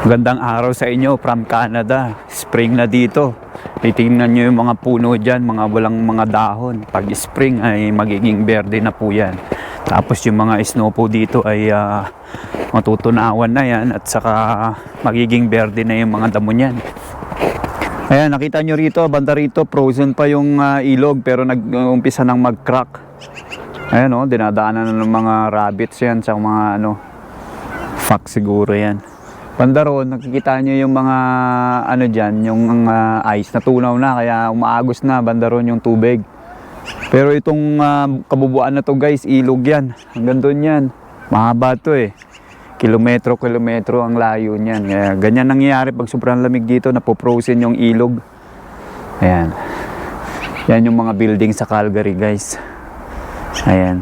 Gandang araw sa inyo from Canada. Spring na dito. Titingnan nyo yung mga puno dyan, mga walang mga dahon. Pag spring ay magiging berde na po yan. Tapos yung mga snow po dito ay ah, matutunawan na yan at saka magiging berde na yung mga damo niyan. Ayan, nakita nyo rito, banda rito, frozen pa yung ah, ilog pero nag-umpisa nang mag-crack. Ayan o, dinadaanan na ng mga rabbits yan sa mga ano, fox siguro yan. Banda roon, nakikita nyo yung mga ano dyan, yung ah, ice natunaw na kaya umaagos na banda roon yung tubig. Pero itong ah, kabubuan na to guys, ilog yan. Hanggang doon yan. Mahaba to eh. Kilometro, kilometro ang layo niyan. Kaya ganyan nangyayari pag sobrang lamig dito, napoprosen yung ilog. Ayan. Yan yung mga building sa Calgary guys. Ayan.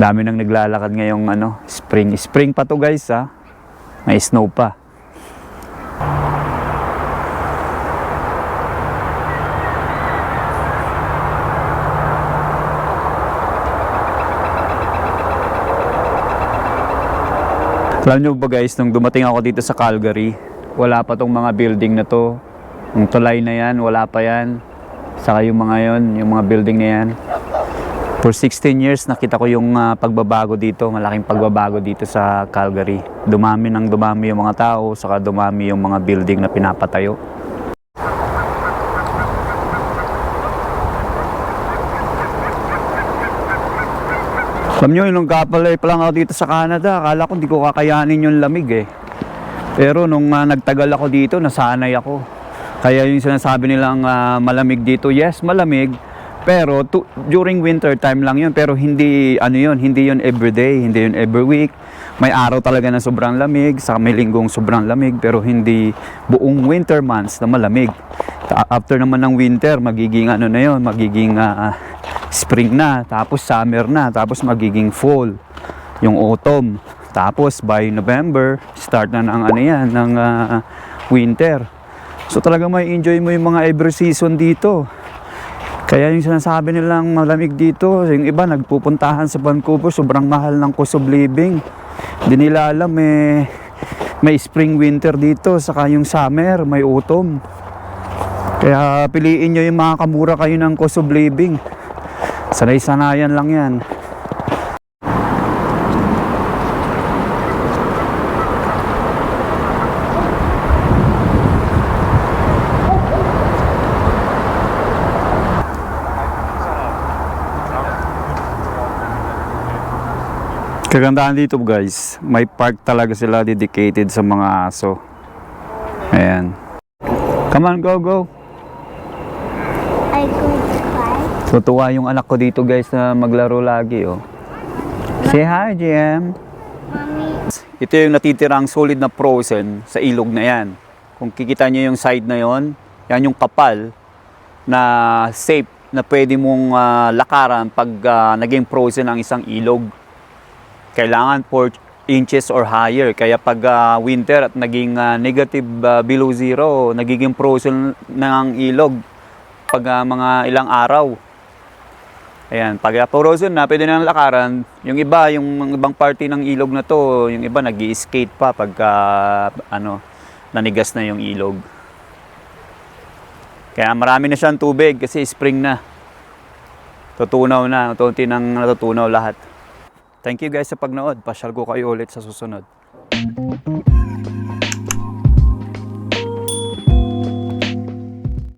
Dami nang naglalakad ngayong ano, spring. Spring pa to guys ha. May snow pa. Alam nyo ba guys, nung dumating ako dito sa Calgary, wala pa tong mga building na to. Yung tulay na yan, wala pa yan. Saka yung mga yon, yung mga building na yan. For 16 years, nakita ko yung ah, pagbabago dito, malaking pagbabago dito sa Calgary. Dumami ng dumami yung mga tao, saka dumami yung mga building na pinapatayo. Alam nyo, nung kapalay pa lang ako dito sa Canada, akala ko hindi ko kakayanin yung lamig eh. Pero nung ah, nagtagal ako dito, nasanay ako. Kaya yung sinasabi nilang ah, malamig dito, yes, malamig. Pero tu- during winter time lang yun. Pero hindi, ano yun, hindi yun everyday, hindi yun every week. May araw talaga na sobrang lamig, sa may linggong sobrang lamig, pero hindi buong winter months na malamig. After naman ng winter, magiging ano na yun, magiging ah, spring na, tapos summer na, tapos magiging fall, yung autumn. Tapos by November, start na ng ano yan, ng ah, winter. So talaga may enjoy mo yung mga every season dito. Kaya yung sinasabi nilang malamig dito, yung iba nagpupuntahan sa Vancouver, sobrang mahal ng cost of living. Hindi nila alam eh, may spring winter dito, saka yung summer, may autumn. Kaya piliin nyo yung mga kamura kayo ng cost of living. Sanay-sanayan lang yan. Kagandahan dito guys, may park talaga sila dedicated sa mga aso. Ayan. Come on, go, go. I could cry. Tutuwa yung anak ko dito guys na maglaro lagi oh. Say hi, GM. Mommy, Ito yung natitirang solid na frozen sa ilog na yan. Kung kikita nyo yung side na yon, yan yung kapal na safe na pwede mong ah, lakaran pag ah, naging frozen ang isang ilog. Kailangan 4 inches or higher. Kaya pag ah, winter at naging ah, negative ah, below zero, nagiging frozen ang ilog pag ah, mga ilang araw. Ayan, pag uh, frozen na, pwede na lakaran. Yung iba, yung ibang party ng ilog na to, yung iba nag skate pa pagka ano, nanigas na yung ilog. Kaya marami na siyang tubig kasi spring na. Tutunaw na, tunti nang natutunaw lahat. Thank you guys sa pagnood. Pasyal ko kayo ulit sa susunod.